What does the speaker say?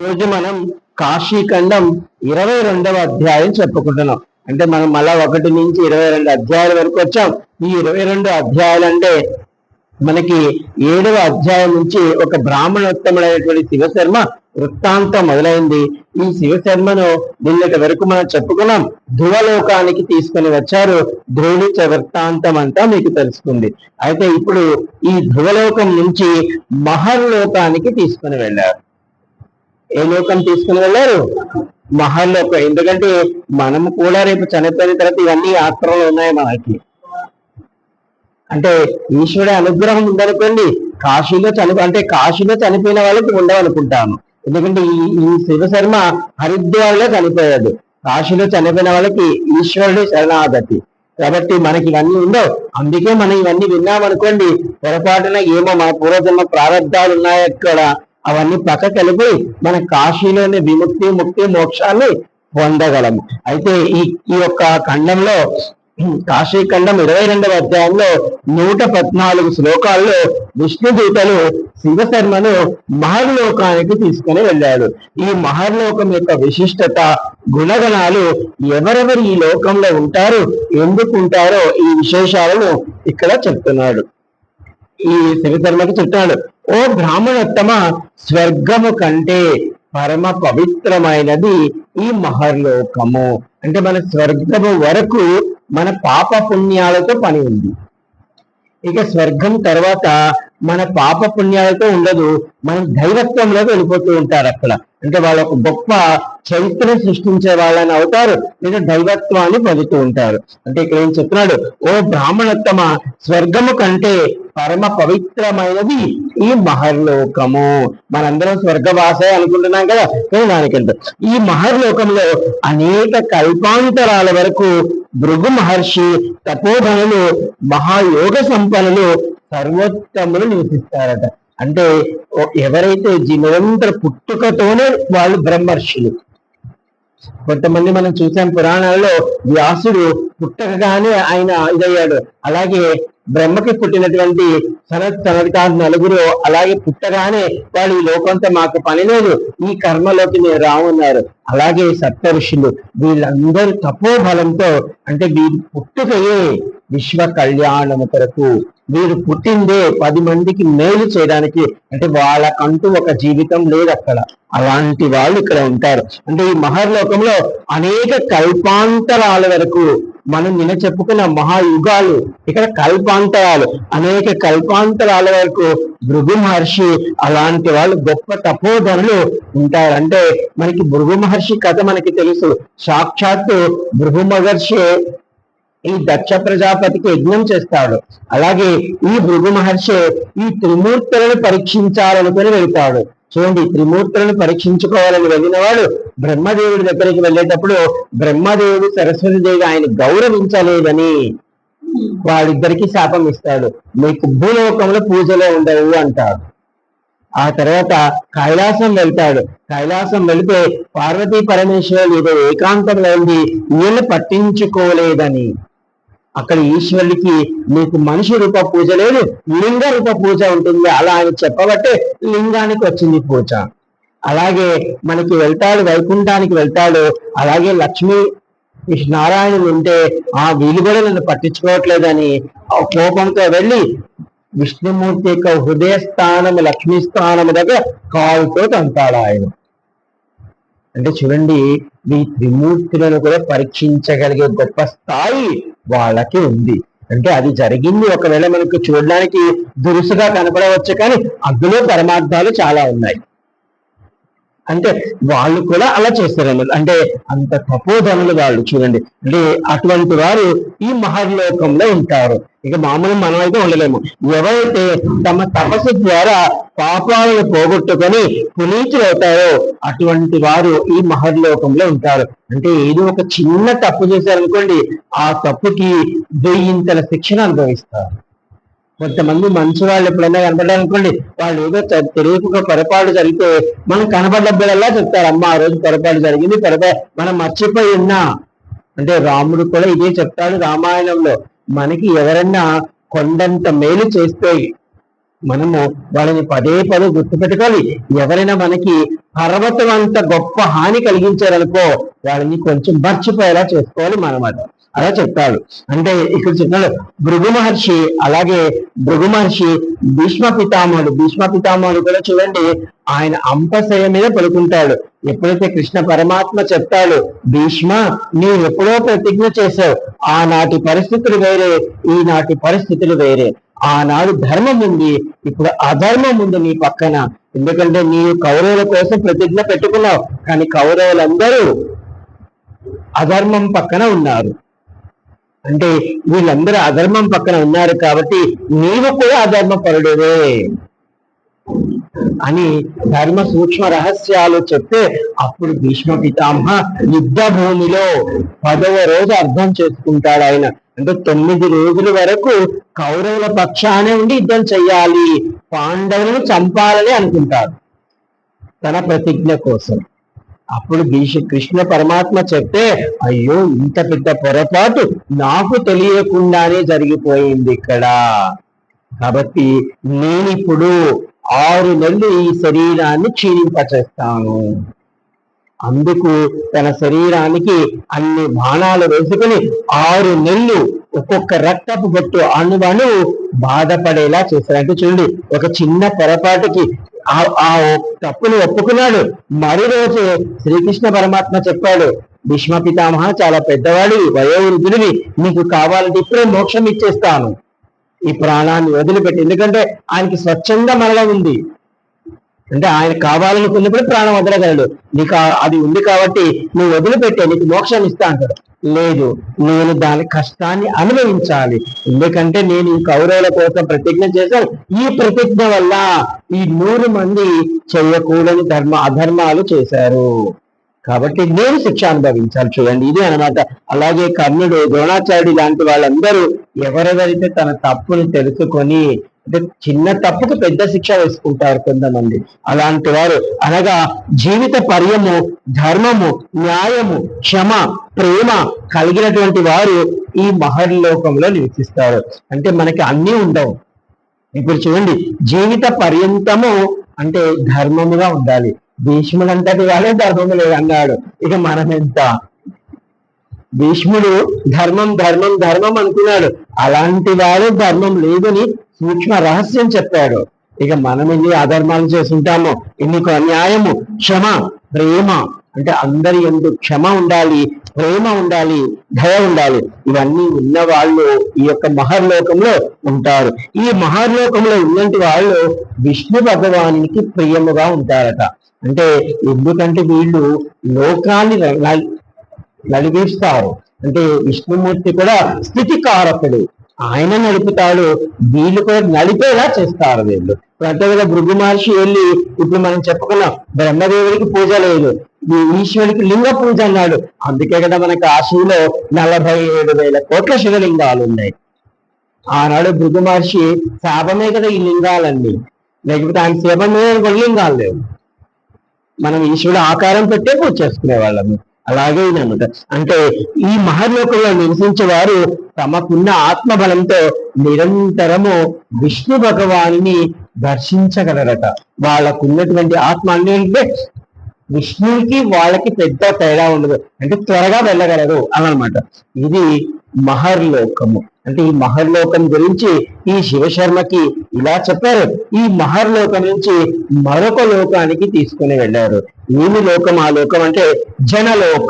రోజు మనం కాశీఖండం ఇరవై రెండవ అధ్యాయం చెప్పుకుంటున్నాం. అంటే మనం మళ్ళా ఒకటి నుంచి ఇరవై రెండు అధ్యాయాల వరకు వచ్చాం. ఈ ఇరవై రెండు అధ్యాయాలు అంటే మనకి ఏడవ అధ్యాయం నుంచి ఒక బ్రాహ్మణోత్తముడైనటువంటి శివశర్మ వృత్తాంతం మొదలైంది. ఈ శివశర్మను నిన్నటి వరకు మనం చెప్పుకున్నాం. ధ్రువలోకానికి తీసుకొని వచ్చారు. ధ్రువుడి వృత్తాంతం అంతా మీకు తెలుసుకుంది. అయితే ఇప్పుడు ఈ ధ్రువలోకం నుంచి మహర్లోకానికి తీసుకొని వెళ్ళారు. ఏ లోకం తీసుకుని వెళ్ళారు? మహాలోకం. ఎందుకంటే మనం కూడా రేపు చనిపోయిన తర్వాత ఇవన్నీ ఆత్మలు ఉన్నాయి మనకి. అంటే ఈశ్వరుడి అనుగ్రహం ఉందనుకోండి కాశీలో చనిపో అంటే కాశీలో చనిపోయిన వాళ్ళకి ఉండవనుకుంటాను ఎందుకంటే ఈ ఈ శివశర్మ హరిద్వార్లో చనిపోయాడు. కాశీలో చనిపోయిన వాళ్ళకి ఈశ్వరుడు శరణాగతి. కాబట్టి మనకి ఇవన్నీ ఉండవు అందుకే మనం ఇవన్నీ విన్నామనుకోండి పొరపాటున ఏమో మన పూర్వజన్మ ప్రారంధాలు ఉన్నాయి అక్కడ అవన్నీ పక్క కలిపి మన కాశీలోని విముక్తి ముక్తి మోక్షాన్ని పొందగలము అయితే ఈ ఈ యొక్క ఖండంలో కాశీ ఖండం ఇరవై రెండవ అధ్యాయంలో నూట పద్నాలుగు శ్లోకాల్లో విష్ణు దూతలు శివశర్మను మహర్లోకానికి తీసుకుని వెళ్ళాడు. ఈ మహర్లోకం యొక్క విశిష్టత గుణగణాలు ఎవరెవరు ఈ లోకంలో ఉంటారు ఎందుకు ఉంటారో ఈ విశేషాలను ఇక్కడ చెప్తున్నాడు. ఈ శివశర్మకి చెప్తాడు ఓ బ్రాహ్మణోత్తమ స్వర్గము కంటే పరమ పవిత్రమైనది ఈ మహర్లోకము. అంటే మన స్వర్గము వరకు మన పాప పుణ్యాలతో పని ఉంది. ఇక స్వర్గం తర్వాత మన పాప పుణ్యాలతో ఉండదు. మనం దైవత్వంలోకి వెళ్ళిపోతూ ఉంటారు అక్కడ. అంటే వాళ్ళ ఒక గొప్ప చరిత్రను సృష్టించే వాళ్ళని అవుతారు. లేదా దైవత్వాన్ని పొందుతూ ఉంటారు. అంటే ఇక్కడ ఏం చెప్తున్నాడు? ఓ బ్రాహ్మణోత్తమ స్వర్గము కంటే పరమ పవిత్రమైనది ఈ మహర్లోకము. మనందరం స్వర్గవాసే అనుకుంటున్నాం కదా? కానీ దానికంటే ఈ మహర్లోకంలో అనేక కల్పాంతరాల వరకు భృగు మహర్షి తపోధనులు మహాయోగ సంపన్నులు సర్వోత్తములు నివసిస్తారట. అంటే ఎవరైతే జీ- నిరంతర పుట్టుకతోనే వాళ్ళు బ్రహ్మర్షులు. కొంతమంది మనం చూసాం పురాణాల్లో వ్యాసుడు పుట్టకగానే ఆయన ఇదయ్యాడు. అలాగే బ్రహ్మకి పుట్టినటువంటి సనత్ సనత్కార్ నలుగురు అలాగే పుట్టగానే వాళ్ళు ఈ లోకంతో మాకు పని లేదు ఈ కర్మలోకి నేను రావున్నారు అలాగే సప్త ఋషులు వీళ్ళందరూ తపోబలంతో అంటే వీరి పుట్టుకయే విశ్వ కళ్యాణము కొరకు వీరు పుట్టిందే పది మందికి మేలు చేయడానికి. అంటే వాళ్ళకంటూ ఒక జీవితం లేదు అక్కడ. అలాంటి వాళ్ళు ఇక్కడ ఉంటారు. అంటే ఈ మహర్లోకంలో అనేక కల్పాంతరాల వరకు మనం నిన్న చెప్పుకున్న మహాయుగాలు ఇక్కడ కల్పాంతరాలు అనేక కల్పాంతరాల వరకు భృగు మహర్షి అలాంటి వాళ్ళు గొప్ప తపోధనులు ఉంటారు అంటే మనకి భృగు మహర్షి కథ మనకి తెలుసు. సాక్షాత్తు భృగు మహర్షి ఈ దక్ష ప్రజాపతికి యజ్ఞం చేస్తాడు. అలాగే ఈ భృగు మహర్షి ఈ త్రిమూర్తులను పరీక్షించాలనుకుని వెళ్తాడు. చూడండి త్రిమూర్తులను పరీక్షించుకోవాలని వెళ్ళిన వాడు బ్రహ్మదేవుడి దగ్గరికి వెళ్ళేటప్పుడు బ్రహ్మదేవుడు సరస్వతి దేవి ఆయన గౌరవించలేదని వాళ్ళిద్దరికి శాపం ఇస్తాడు. మీకు భూలోకంలో పూజలో ఉండవు అంటాడు. ఆ తర్వాత కైలాసం వెళ్తాడు. కైలాసం వెళితే పార్వతీ పరమేశ్వరులు ఏదో ఏకాంతంలో ఉంది వీళ్ళు పట్టించుకోలేదని అక్కడ ఈశ్వరుడికి నీకు మనిషి రూప పూజ లేదు లింగ రూప పూజ ఉంటుంది. అలా అని చెప్పబట్టే లింగానికి వచ్చింది పూజ. అలాగే మనకి వెళ్తాడు వైకుంఠానికి వెళ్తాడు. అలాగే లక్ష్మీ నారాయణుడు ఉంటే ఆ వీలు కూడా నన్ను పట్టించుకోవట్లేదని ఆ కోపంతో వెళ్ళి విష్ణుమూర్తి యొక్క హృదయ స్థానము లక్ష్మీ స్థానము దగ్గర కాలుతో తంతాడు ఆయన. అంటే చూడండి మీ త్రిమూర్తులను కూడా పరీక్షించగలిగే గొప్ప స్థాయి వాళ్ళకి ఉంది. అంటే అది జరిగింది. ఒకవేళ మనకు చూడడానికి దురుసుగా కనపడవచ్చు కానీ అందులో పరమార్థాలు చాలా ఉన్నాయి. అంటే వాళ్ళు కూడా అలా చేస్తారు అంటే అంత తపోధనులు వాళ్ళు చూడండి. అంటే అటువంటి వారు ఈ మహర్లోకంలో ఉంటారు. ఇక మామూలు మనం అయితే ఉండలేము. ఎవరైతే తమ తపస్సు ద్వారా పాపాలను పోగొట్టుకొని పునీతులవుతారో అటువంటి వారు ఈ మహర్లోకంలో ఉంటారు. అంటే ఏదో ఒక చిన్న తప్పు చేశారనుకోండి ఆ తప్పుకి వెయ్యింతల శిక్షణ అనుభవిస్తారు. కొంతమంది మంచి వాళ్ళు ఎప్పుడైనా కనపడాలనుకోండి వాళ్ళు ఏదో తెలియకుండా పొరపాటు జరిగితే మనం కనపడ్డప్పుడల్లా చెప్తారు అమ్మ ఆ రోజు పొరపాటు జరిగింది పొరపాటు మనం మర్చిపోయి ఉన్నా. అంటే రాముడు కూడా ఇదే చెప్తాడు రామాయణంలో మనకి ఎవరన్నా కొండంత మేలు చేస్తే మనము వాళ్ళని పదే పదే గుర్తుపెట్టుకోవాలి ఎవరైనా మనకి పర్వతం అంత గొప్ప హాని కలిగించారనుకో వాళ్ళని కొంచెం మర్చిపోయేలా చేసుకోవాలి మనమాట. అలా చెప్తాడు అంటే ఇక్కడ చెప్తాడు భృగు మహర్షి అలాగే భృగు మహర్షి భీష్మ పితామహుడు భీష్మ పితామహుడు కూడా చూడండి ఆయన అంపశయ మీద పడుకుంటాడు. ఎప్పుడైతే కృష్ణ పరమాత్మ చెప్తాడు భీష్మ నీవు ఎప్పుడో ప్రతిజ్ఞ చేశావు ఆనాటి పరిస్థితులు వేరే ఈనాటి పరిస్థితులు వేరే. ఆనాడు ధర్మం ఉంది ఇప్పుడు అధర్మం ఉంది నీ పక్కన. ఎందుకంటే నీవు కౌరవుల కోసం ప్రతిజ్ఞ పెట్టుకున్నావు కానీ కౌరవులందరూ అధర్మం పక్కన ఉన్నారు. అంటే వీళ్ళందరూ అధర్మం పక్కన ఉన్నారు కాబట్టి నీవు కూడా అధర్మ పరుడువే అని ధర్మ సూక్ష్మ రహస్యాలు చెప్తే అప్పుడు భీష్మ పితామహ యుద్ధ భూమిలో పదవ రోజు అర్థం చేసుకుంటాడు ఆయన. అంటే తొమ్మిది రోజుల వరకు కౌరవుల పక్షానే ఉండి యుద్ధం చెయ్యాలి పాండవులను చంపాలని అనుకుంటాడు తన ప్రతిజ్ఞ కోసం. అప్పుడు భీష కృష్ణ పరమాత్మ చెప్తే అయ్యో ఇంత పెద్ద పొరపాటు నాకు తెలియకుండానే జరిగిపోయింది ఇక్కడ. కాబట్టి నేనిప్పుడు ఆరు నెలలు ఈ శరీరాన్ని క్షీణింపచేస్తాను. అందుకు తన శరీరానికి అన్ని బాణాలు వేసుకుని ఆరు నెలలు ఒక్కొక్క రక్తపు బొట్టు అణువను బాధపడేలా చేశారంటే చూడండి ఒక చిన్న పొరపాటుకి ఆ ఆ తప్పును ఒప్పుకున్నాడు. మరో రోజు శ్రీకృష్ణ పరమాత్మ చెప్పాడు భీష్మ పితామహ చాలా పెద్దవాడు వయోవృద్ధుడివి నీకు కావాలంటే ఇప్పుడే మోక్షం ఇచ్చేస్తాను. ఈ ప్రాణాన్ని వదిలిపెట్టి ఎందుకంటే ఆయనకి స్వచ్ఛంద మరణం ఉంది. అంటే ఆయన కావాలనుకున్నప్పుడు ప్రాణం వదలగలడు. నీకు అది ఉంది కాబట్టి నువ్వు వదిలిపెట్టే నీకు మోక్షాన్ని ఇస్తా అంటాడు. లేదు నేను దాని కష్టాన్ని అనుభవించాలి. ఎందుకంటే నేను ఈ కౌరవుల కోసం ప్రతిజ్ఞ చేశాను. ఈ ప్రతిజ్ఞ వల్ల ఈ నూరు మంది చేయకూడని ధర్మ అధర్మాలు చేశారు. కాబట్టి నేను శిక్ష అనుభవించాలి. చూడండి ఇది అన్నమాట. అలాగే కర్ణుడు ద్రోణాచార్యుడు లాంటి వాళ్ళందరూ ఎవరెవరైతే తన తప్పుని తెలుసుకొని అంటే చిన్న తప్పుకు పెద్ద శిక్ష వేసుకుంటారు కొంతమంది. అలాంటి వారు. అనగా జీవిత పర్యము ధర్మము న్యాయము క్షమ ప్రేమ కలిగినటువంటి వారు ఈ మహర్లోకంలో నివసిస్తారు. అంటే మనకి అన్నీ ఉండవు. ఇప్పుడు చూడండి జీవిత పర్యంతము అంటే ధర్మముగా ఉండాలి. భీష్ముడు అంతటి వాడే ధర్మము లేదన్నాడు. ఇక మనం ఎంత భీష్ముడు ధర్మం ధర్మం ధర్మం అనుకున్నాడు. అలాంటి వాడే ధర్మం లేదని సూక్ష్మ రహస్యం చెప్పాడు. ఇక మనం ఎన్ని అధర్మాలు చేస్తుంటామో ఎన్ని అన్యాయము క్షమ ప్రేమ అంటే అందరి ఎందు క్షమ ఉండాలి ప్రేమ ఉండాలి దయ ఉండాలి ఇవన్నీ ఉన్న వాళ్ళు ఈ యొక్క మహర్లోకంలో ఉంటారు. ఈ మహర్లోకంలో ఉన్నంటి వాళ్ళు విష్ణు భగవానికి ప్రియముగా ఉంటారట. అంటే ఎందుకంటే వీళ్ళు లోకాన్ని న- నడిపిస్తారు అంటే విష్ణుమూర్తి కూడా స్థితికారకుడు. ఆయన నడుపుతాడు వీళ్ళు కూడా నడిపేలా చేస్తారు వీళ్ళు. ఇప్పుడు కదా భృగు మహర్షి వెళ్ళి ఇప్పుడు మనం చెప్పుకున్నాం బ్రహ్మదేవుడికి పూజ లేదు ఈశ్వరుడికి లింగ పూజ అన్నాడు. అందుకే కదా మన కాశీలో నలభై ఏడు వేల కోట్ల శివలింగాలు ఉన్నాయి. ఆనాడు భృగు మహర్షి శాపమే కదా ఈ లింగాలన్నీ. లేకపోతే ఆయన శాపమే కూడా లింగాలు లేవు. మనం ఈశ్వరుడు ఆకారం పెట్టే పూజ చేసుకునే వాళ్ళము అలాగే అన్నమాట అంటే ఈ మహర్లోకంలో నివసించే వారు తమకున్న ఆత్మబలంతో నిరంతరము విష్ణు భగవాని దర్శించగలరట. వాళ్ళకున్నటువంటి ఆత్మ అంటే విష్ణువుకి వాళ్ళకి పెద్ద తేడా ఉండదు. అంటే త్వరగా వెళ్ళగలరు అనమాట ఇది మహర్లోకము. అంటే ఈ మహర్లోకం గురించి ఈ శివశర్మకి ఇలా చెప్పారు. ఈ మహర్లోకం నుంచి మరొక లోకానికి తీసుకుని వెళ్ళారు. ఏమి లోకం ఆ లోకం అంటే జనలోకం.